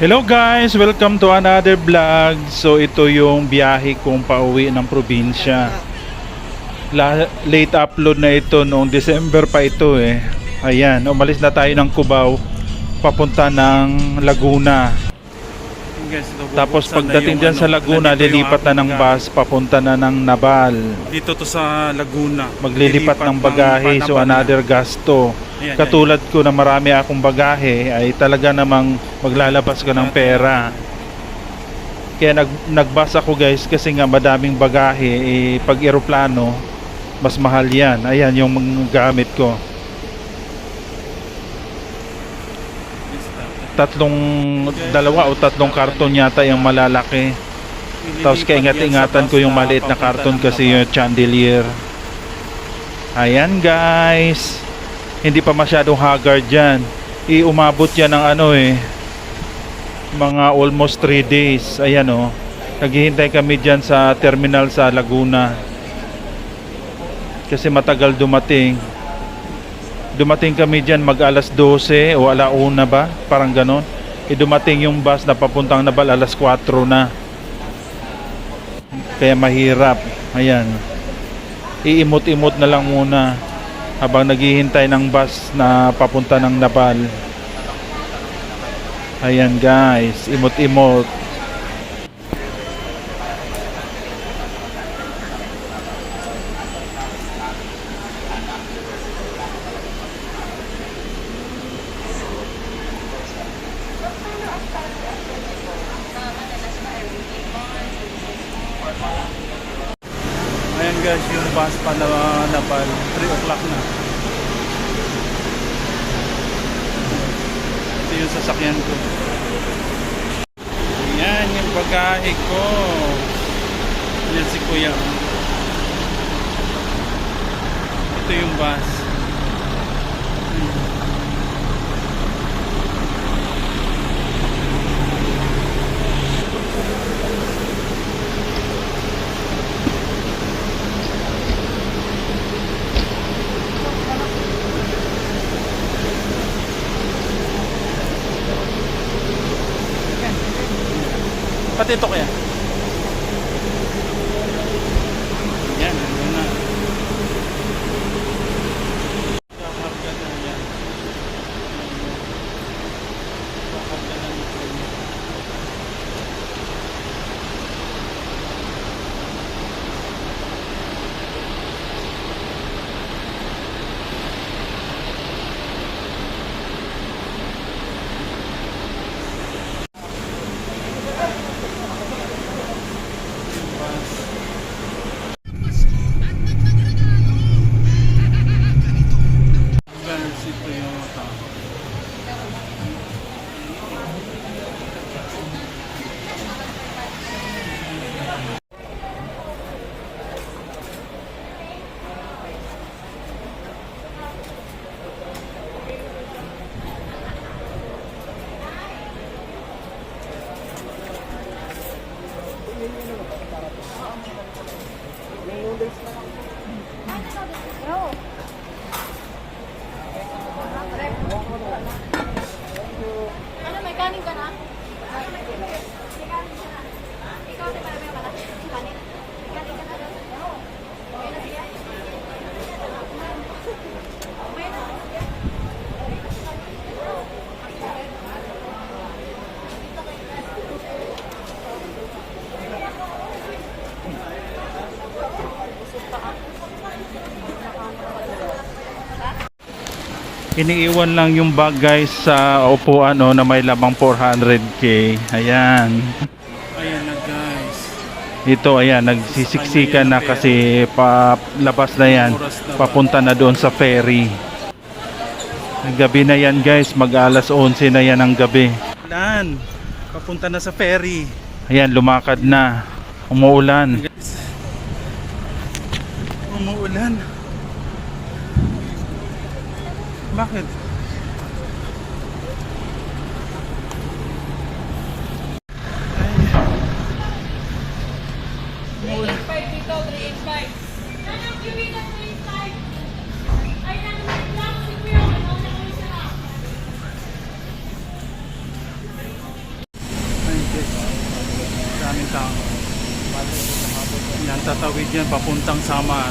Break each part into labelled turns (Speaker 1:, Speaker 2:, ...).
Speaker 1: Hello guys! Welcome to another vlog. So ito yung biyahe kong pauwi ng probinsya. La- late upload na ito noong December pa ito eh. Ayan, umalis na tayo ng Cubao papunta ng Laguna. Tapos pagdating dyan sa Laguna, lilipat na ng bus papunta na ng Nabal.
Speaker 2: Dito to sa Laguna.
Speaker 1: Maglilipat ng bagahe so another gasto.
Speaker 2: Ayan,
Speaker 1: Katulad ko na marami akong bagahe ay talaga namang maglalabas ka ng pera. Kaya nag nagbas ako guys kasi nga madaming bagahe eh, pag eroplano mas mahal yan. Ayan yung gamit ko. Tatlong dalawa o tatlong karton yata yung malalaki. Tapos kaingat-ingatan ko yung maliit na karton kasi yung chandelier. Ayan guys. Hindi pa masyadong haggard yan. Iumabot yan ng ano eh. Mga almost 3 days. Ayan oh. Naghihintay kami dyan sa terminal sa Laguna. Kasi matagal dumating. Dumating kami dyan mag alas 12 o alauna ba? Parang ganon. E dumating yung bus na papuntang Nabal alas 4 na. Kaya mahirap. Ayan. Iimot-imot na lang muna habang naghihintay ng bus na papunta ng Nabal. Ayan guys, imot-imot.
Speaker 2: Guys, yung bus pa na Nabal. 3 o'clock na. Ito yung sasakyan ko. Ayan yung bagahe ko. Ayan si Kuya. Ito yung bus. Pati ito kaya. Yan, ano na. Kakarga na yan. Kakarga na nito. Hanggang si Toyota.
Speaker 3: Ano, may kanin ka na? Ikaw, di ba may pala? Kanin? May kanin ka na doon? Okay na siya? Okay na.
Speaker 1: Iniiwan lang yung bag guys sa upuan no, na may lamang 400k. Ayan.
Speaker 2: Ayan na guys.
Speaker 1: Ito ayan, nagsisiksikan na kasi palabas na yan. Papunta na doon sa ferry. Gabi na yan guys, mag alas 11 na yan ang gabi.
Speaker 2: Lan, papunta na sa ferry.
Speaker 1: Ayan, lumakad na. Umuulan.
Speaker 2: Umuulan. Bakit? papuntang yan tatawid yan papuntang Samar.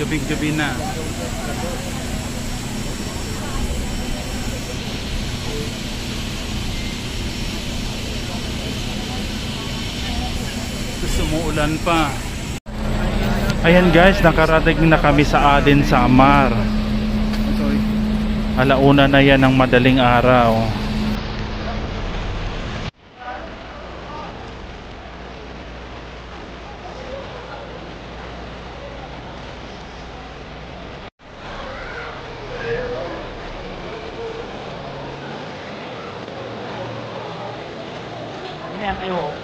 Speaker 2: Gabi-gabi na tapos umuulan pa.
Speaker 1: Ayan guys nakarating na kami sa Aden Samar alauna na yan ng madaling araw. Yeah, I will.